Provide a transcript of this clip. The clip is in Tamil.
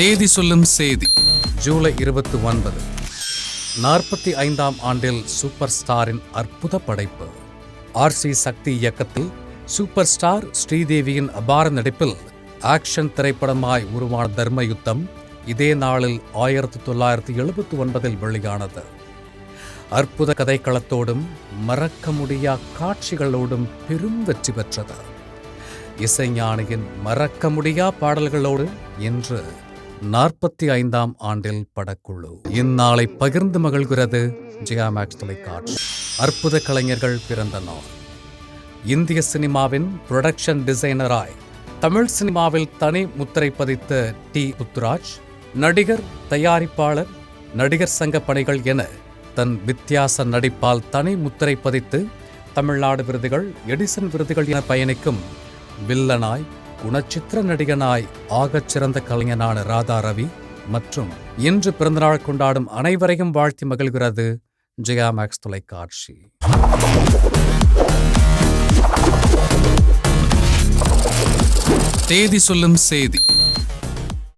தேதி சொல்லும் செய்தி ஜூலை இருபத்தி ஒன்பது நாற்பத்தி ஐந்தாம் ஆண்டில் சூப்பர் ஸ்டாரின் அற்புத படைப்பு. ஆர்சி சக்தி இயக்கத்தில் சூப்பர் ஸ்டார் ஸ்ரீதேவியின் அபார நடிப்பில் ஆக்ஷன் திரைப்படமாய் உருவான தர்ம யுத்தம் இதே நாளில் ஆயிரத்தி தொள்ளாயிரத்தி எழுபத்தி ஒன்பதில் வெளியானது. அற்புத கதைக்களத்தோடும் மறக்க முடியா காட்சிகளோடும் பெரும் வெற்றி பெற்றது. இசைஞானியின் மறக்க முடியா பாடல்களோடு இன்று நாற்பத்தி ஐந்தாம் ஆண்டில் படக்குழு. இந்நாளை பகிர்ந்து மகிழ்கிறது ஜியாமேக்ஸ் தொலைக்காட்சி. அற்புத கலைஞர்கள் பிறந்த நாள். இந்திய சினிமாவின் புரொடக்ஷன் டிசைனராய் தமிழ் சினிமாவில் தனி முத்திரை பதித்த டி. புத்துராஜ் நடிகர் தயாரிப்பாளர் நடிகர் சங்க பணிகள் என தன் வித்தியாச நடிப்பால் தனி முத்திரை பதித்து தமிழ்நாடு விருதுகள் எடிசன் விருதுகள் என பயணிக்கும் வில்லனாய் குணச்சித்திர நடிகனாய் ஆகச் சிறந்த கலைஞனான ராதா ரவி மற்றும் இன்று பிறந்தநாள் கொண்டாடும் அனைவரையும் வாழ்த்தி மகிழ்கிறது ஜெயா மேக்ஸ் தொலைக்காட்சி. தேதி சொல்லும் செய்தி.